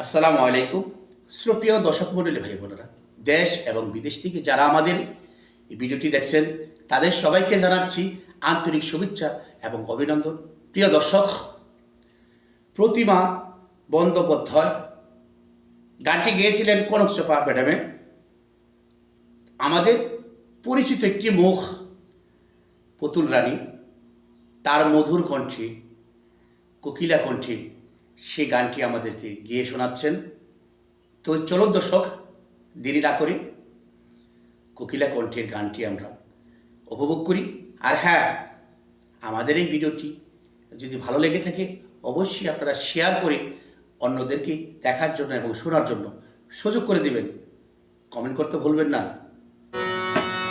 আসসালামু আলাইকুম। শ্রোপ্রিয় দর্শক মণ্ডলী ভাই বোনেরা, দেশ এবং বিদেশ থেকে যারা আমাদের এই ভিডিওটি দেখছেন, তাদের সবাইকে জানাচ্ছি আন্তরিক শুভেচ্ছা এবং অভিনন্দন। প্রিয় দর্শক, প্রতিমা বন্দ্যোপাধ্যায়, গানটি গেয়েছিলেন কনক চোপা ম্যাডামে আমাদের পরিচিত একটি মুখ, পুতুল রানী, তার মধুর কণ্ঠে, কোকিলা কণ্ঠে সেই গানটি আমাদেরকে গিয়ে শোনাচ্ছেন। তো চলো দর্শক, দেরি না করে কোকিলা কণ্ঠের গানটি আমরা উপভোগ করি। আর হ্যাঁ আমাদের এই ভিডিওটি যদি ভালো লেগে থাকে, অবশ্যই আপনারা শেয়ার করে অন্যদেরকে দেখার জন্য এবং শোনার জন্য সুযোগ করে দেবেন। কমেন্ট করতে ভুলবেন না।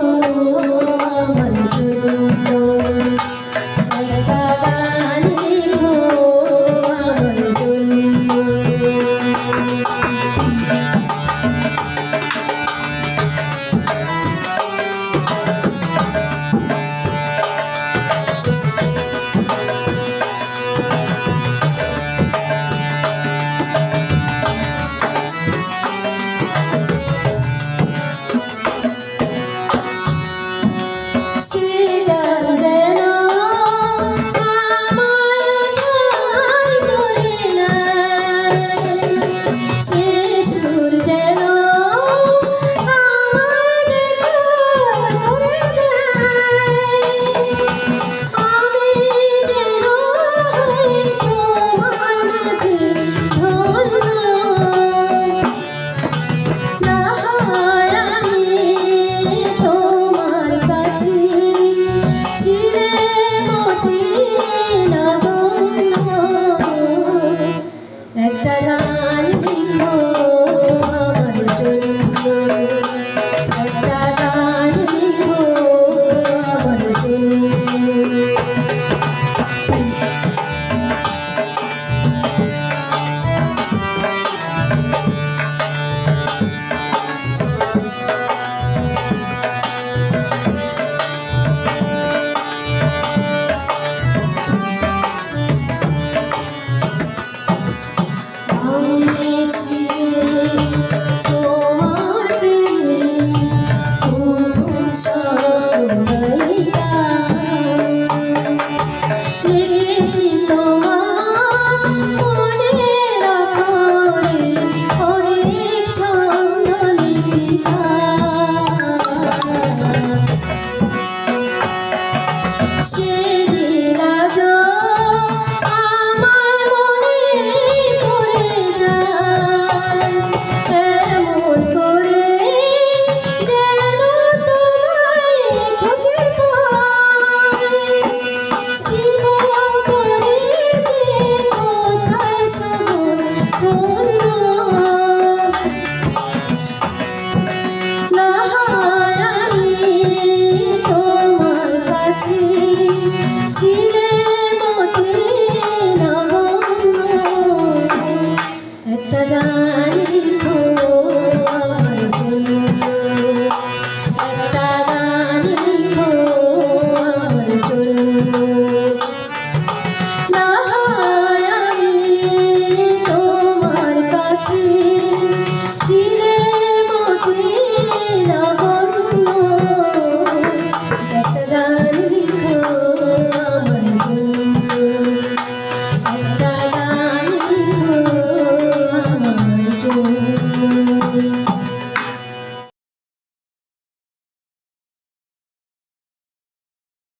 নগণ্য একটা গান লিখো Sim. তোমার